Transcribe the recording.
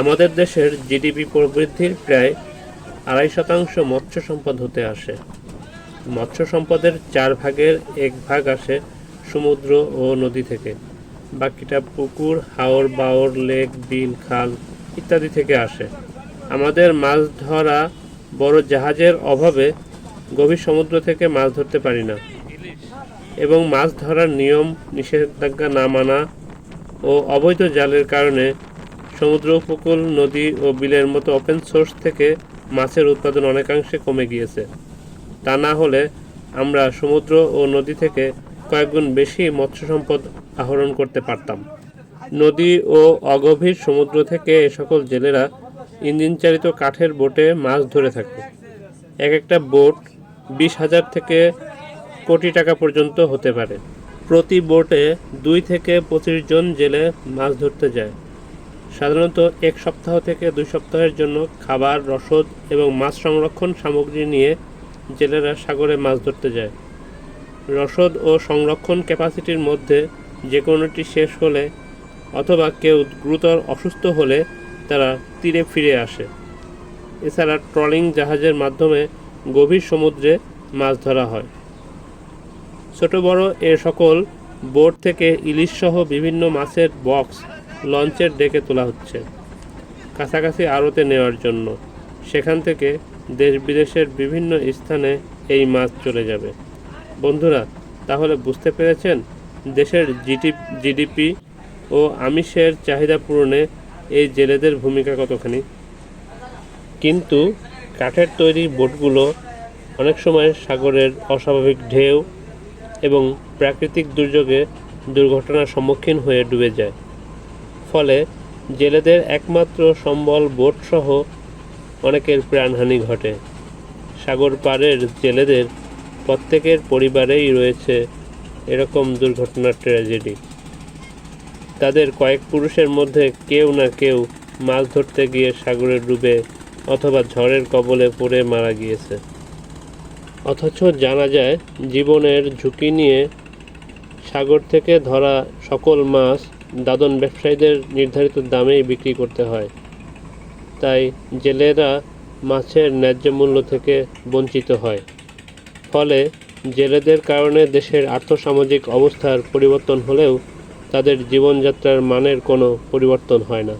আমাদের দেশের জিডিপি প্রবৃদ্ধির প্রায় আড়াই শতাংশ মৎস্য সম্পদ হতে আসে। মৎস্য সম্পদের চার ভাগের এক ভাগ আসে সমুদ্র ও নদী থেকে। বাকিটা পুকুর, হাওর বাওর, লেক বিল খাল ইত্যাদি থেকে আসে। আমাদের মাছ ধরা বড় জাহাজের অভাবে গভীর সমুদ্র থেকে মাছ ধরতে পারি না। এবং মাছ ধরার নিয়ম, নিষেধাজ্ঞা না মানা ও অবৈধ জালের কারণে সমুদ্র উপকূল নদী ও বিলের মতো ওপেন সোর্স থেকে মাছের উৎপাদন অনেকাংশে কমে গিয়েছে। তা না হলে আমরা সমুদ্র ও নদী থেকে কয়েকগুণ বেশি মৎস্য সম্পদ আহরণ করতে পারতাম। নদী ও অগভীর সমুদ্র থেকে এ সকল জেলেরা ইঞ্জিন চালিত কাঠের বোটে মাছ ধরে থাকে। এক একটা বোট বিশ হাজার থেকে কোটি টাকা পর্যন্ত হতে পারে। প্রতি বোটে দুই থেকে পঁচিশ জন জেলে মাছ ধরতে যায়। সাধারণত এক সপ্তাহ থেকে দুই সপ্তাহের জন্য খাবার, রসদ এবং মাছ সংরক্ষণ সামগ্রী নিয়ে জেলেরা সাগরে মাছ ধরতে যায়। রসদ ও সংরক্ষণ ক্যাপাসিটির মধ্যে যে কোনোটি শেষ হলে অথবা কেউ গুরুতর অসুস্থ হলে তারা তীরে ফিরে আসে। এছাড়া ট্রলিং জাহাজের মাধ্যমে গভীর সমুদ্রে মাছ ধরা হয়। ছোট বড় এ সকল বোট থেকে ইলিশ সহ বিভিন্ন মাছের বক্স লঞ্চের ডেকে তোলা হচ্ছে। কাছাকাছি আড়তে নেওয়ার জন্য। সেখান থেকে দেশ বিদেশের বিভিন্ন স্থানে এই মাছ চলে যাবে। বন্ধুরা, তাহলে বুঝতে পেরেছেন? দেশের জিটি জিডিপি ও আমিষের চাহিদা পূরণে এই জেলেদের ভূমিকা কতখানি? কিন্তু কাঠের তৈরি বোটগুলো অনেক সময় সাগরের অস্বাভাবিক ঢেউ এবং প্রাকৃতিক দুর্যোগে দুর্ঘটনার সম্মুখীন হয়ে ডুবে যায়। ফলে জেলেদের একমাত্র সম্বল বোটসহ অনেকের প্রাণহানি ঘটে। সাগর পাড়ের জেলেদের প্রত্যেকের পরিবারেই রয়েছে এরকম দুর্ঘটনার ট্র্যাজেডি। তাদের কয়েক পুরুষের মধ্যে কেউ না কেউ মাছ ধরতে গিয়ে সাগরে ডুবে অথবা ঝড়ের কবলে পড়ে মারা গিয়েছে। অথচ জানা যায়, জীবনের ঝুঁকি নিয়ে সাগর থেকে ধরা সকল মাছ দাদন ব্যবসায়ীদের নির্ধারিত দামেই বিক্রি করতে হয়। তাই জেলেরা মাছের ন্যায্য মূল্য থেকে বঞ্চিত হয়। ফলে জেলেদের কারণে দেশের আর্থসামাজিক অবস্থার পরিবর্তন হলেও তাদের জীবনযাত্রার মানের কোনো পরিবর্তন হয় না।